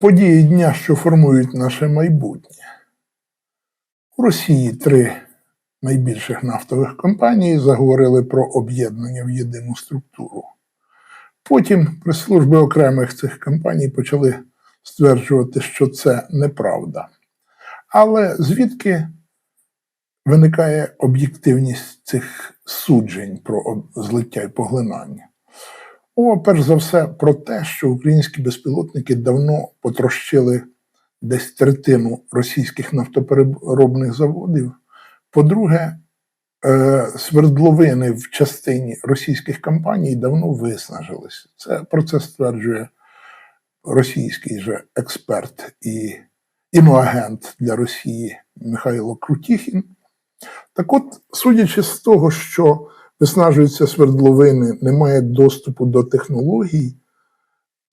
Події дня, що формують наше майбутнє. У Росії три найбільших нафтових компанії заговорили про об'єднання в єдину структуру. Потім прес-служби окремих цих компаній почали стверджувати, що це неправда. Але звідки виникає об'єктивність цих суджень про злиття і поглинання? Мова перш за все про те, що українські безпілотники давно потрощили десь третину російських нафтопереробних заводів. По-друге, е, свердловини в частині російських компаній давно виснажились. Це про це стверджує російський же експерт і іноагент для Росії Михайло Крутіхін. Так от, судячи з того, що виснажуються свердловини, немає доступу до технологій,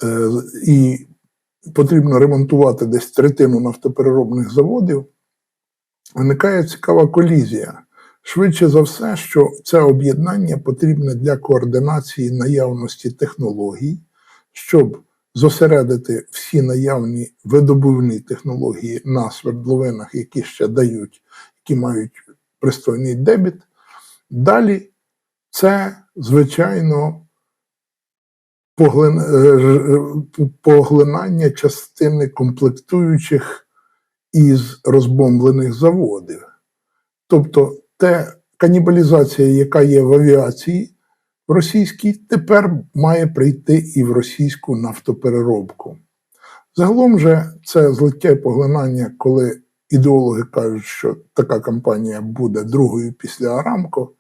е, і потрібно ремонтувати десь третину нафтопереробних заводів, виникає цікава колізія. Швидше за все, що це об'єднання потрібне для координації наявності технологій, щоб зосередити всі наявні видобувні технології на свердловинах, які ще дають, які мають пристойний дебіт. Далі це, звичайно, е, ж- поглинання частини комплектуючих із розбомблених заводів. Тобто, те канібалізація, яка є в авіації в російській, тепер має прийти і в російську нафтопереробку. Загалом же це злиття і поглинання, коли ідеологи кажуть, що така кампанія буде другою після Арамко,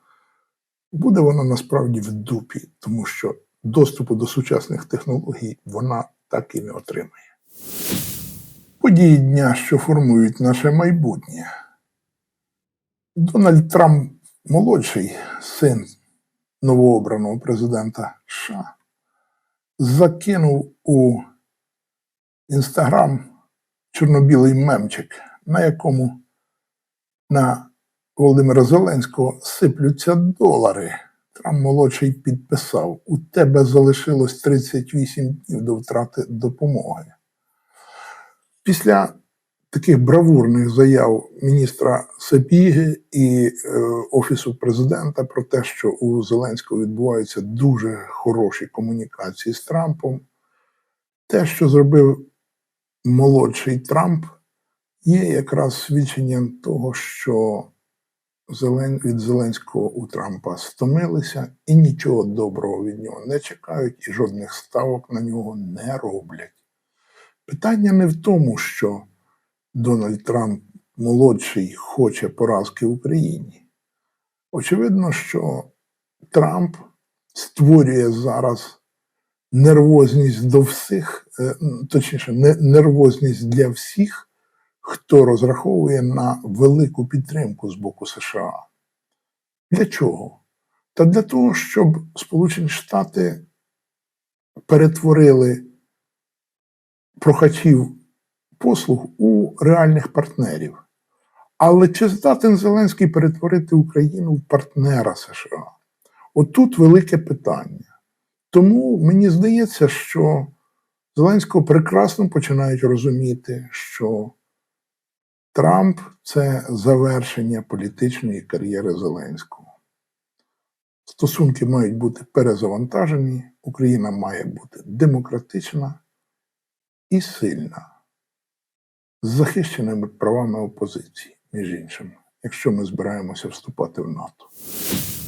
буде вона насправді в дупі, тому що доступу до сучасних технологій вона так і не отримає. Події дня, що формують наше майбутнє. Дональд Трамп молодший син новообраного президента США закинув у інстаграм чорно-білий мемчик, на якому на Володимира Зеленського сиплються долари. Трамп молодший підписав: у тебе залишилось 38 днів до втрати допомоги. Після таких бравурних заяв міністра Сапіги і е, Офісу президента про те, що у Зеленського відбуваються дуже хороші комунікації з Трампом, те, що зробив молодший Трамп, є якраз свідченням того, що від Зеленського у Трампа стомилися і нічого доброго від нього не чекають, і жодних ставок на нього не роблять. Питання не в тому, що Дональд Трамп молодший хоче поразки Україні. Очевидно, що Трамп створює зараз нервозність до всіх, е, точніше, нервозність для всіх, хто розраховує на велику підтримку з боку США. Для чого? Та для того, щоб Сполучені Штати перетворили прохачів послуг у реальних партнерів. Але чи здатен Зеленський перетворити Україну в партнера США? Отут велике питання. Тому мені здається, що Зеленського прекрасно починають розуміти, що Трамп це завершення політичної кар'єри Зеленського. Стосунки мають бути перезавантажені, Україна має бути демократична і сильна, з захищеними правами опозиції, між іншим, якщо ми збираємося вступати в НАТО.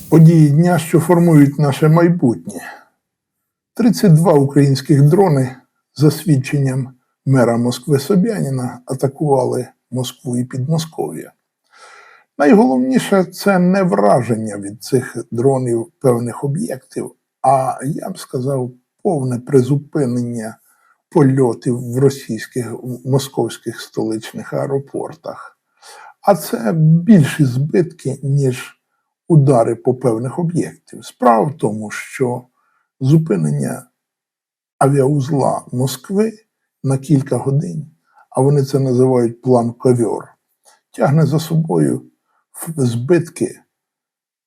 Події дня, що формують наше майбутнє. 32 українських дрони, за свідченням мера Москви Собяніна, атакували Москву і Підмосков'я. Найголовніше це не враження від цих дронів певних об'єктів, а я б сказав, повне призупинення польотів в російських московських столичних аеропортах. А це більші збитки, ніж удари по певних об'єктів. Справа в тому, що зупинення авіаузла Москви на кілька годин, а вони це називають план ковьор, тягне за собою збитки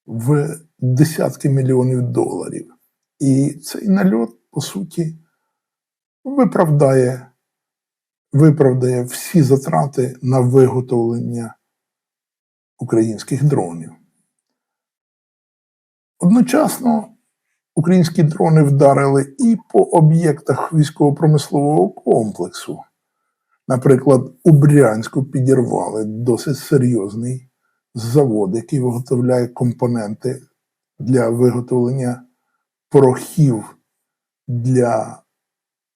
в десятки мільйонів доларів. І цей нальот, по суті, виправдає, виправдає всі затрати на виготовлення українських дронів. Одночасно українські дрони вдарили і по об'єктах військово-промислового комплексу. Наприклад, у Брянську підірвали досить серйозний завод, який виготовляє компоненти для виготовлення порохів для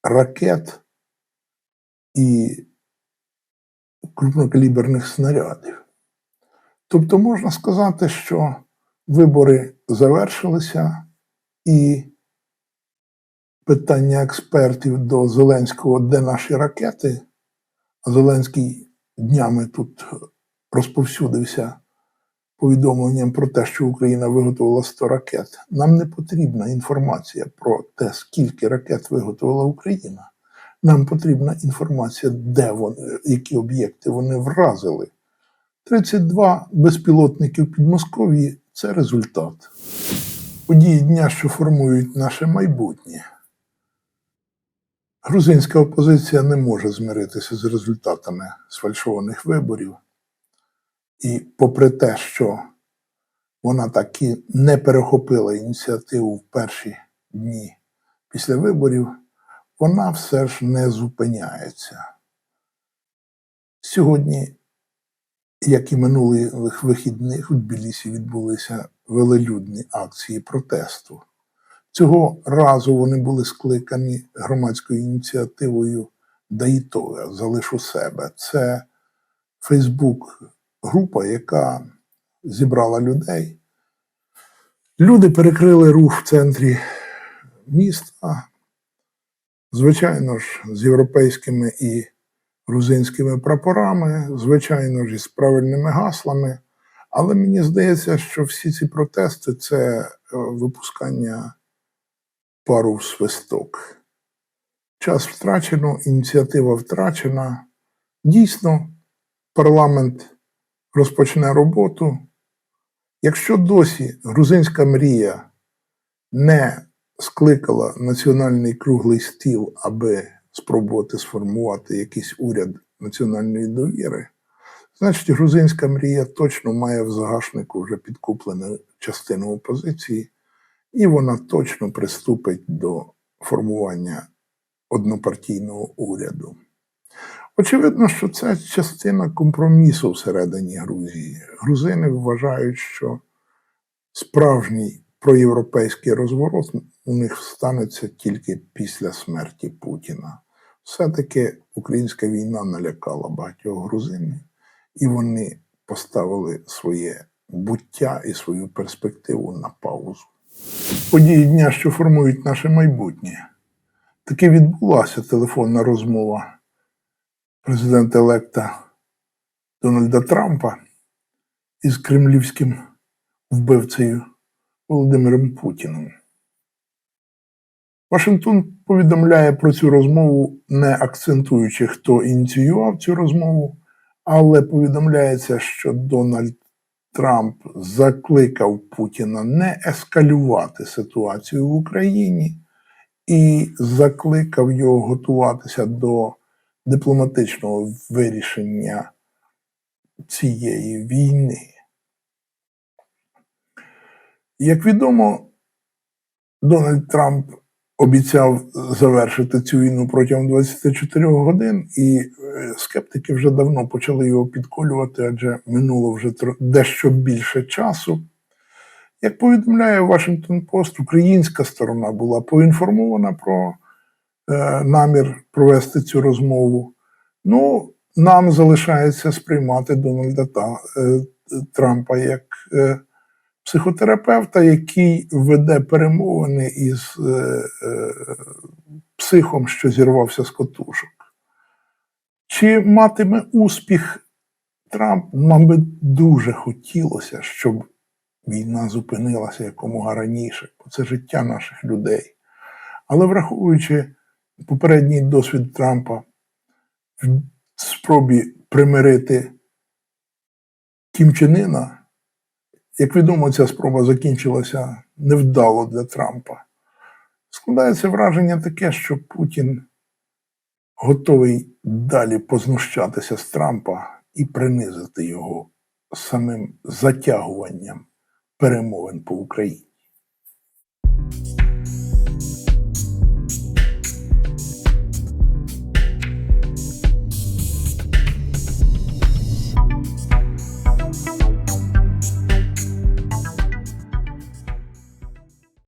ракет і крупнокаліберних снарядів. Тобто можна сказати, що вибори завершилися, і питання експертів до Зеленського, де наші ракети, Зеленський днями тут розповсюдився повідомленням про те, що Україна виготовила 100 ракет. Нам не потрібна інформація про те, скільки ракет виготовила Україна. Нам потрібна інформація, де вони, які об'єкти вони вразили. 32 безпілотники в Підмосков'ї це результат. Події дня, що формують наше майбутнє. Грузинська опозиція не може змиритися з результатами сфальшованих виборів. І попри те, що вона таки не перехопила ініціативу в перші дні після виборів, вона все ж не зупиняється. Сьогодні, як і минулих вихідних, у Тбілісі відбулися велелюдні акції протесту. Цього разу вони були скликані громадською ініціативою Даїтове Залишу себе. Це Фейсбук група, яка зібрала людей. Люди перекрили рух в центрі міста, звичайно ж, з європейськими і грузинськими прапорами, звичайно ж, із правильними гаслами. Але мені здається, що всі ці протести це е, випускання пару свисток. Час втрачено, ініціатива втрачена. Дійсно, парламент розпочне роботу. Якщо досі грузинська мрія не скликала національний круглий стіл, аби спробувати сформувати якийсь уряд національної довіри, значить грузинська мрія точно має в загашнику вже підкуплену частину опозиції, і вона точно приступить до формування однопартійного уряду. Очевидно, що це частина компромісу всередині Грузії. Грузини вважають, що справжній проєвропейський розворот у них станеться тільки після смерті Путіна. Все-таки українська війна налякала багатьох грузинів, і вони поставили своє буття і свою перспективу на паузу. Події дня, що формують наше майбутнє. Таки відбулася телефонна розмова президента електа Дональда Трампа із кремлівським вбивцею Володимиром Путіним. Вашингтон повідомляє про цю розмову, не акцентуючи, хто ініціював цю розмову, але повідомляється, що Дональд Трамп закликав Путіна не ескалювати ситуацію в Україні і закликав його готуватися до дипломатичного вирішення цієї війни. Як відомо, Дональд Трамп обіцяв завершити цю війну протягом 24 годин, і е, скептики вже давно почали його підколювати, адже минуло вже дещо більше часу. Як повідомляє Washington Post, українська сторона була поінформована про е, намір провести цю розмову. Ну, нам залишається сприймати Дональда Та, е, Трампа як е, психотерапевта, який веде перемовини із е, е, психом, що зірвався з котушок. Чи матиме успіх Трамп? Нам би дуже хотілося, щоб війна зупинилася якомога раніше, бо це життя наших людей. Але враховуючи попередній досвід Трампа в спробі примирити Кім Чен Іна, як відомо, ця спроба закінчилася невдало для Трампа. Складається враження таке, що Путін готовий далі познущатися з Трампа і принизити його самим затягуванням перемовин по Україні.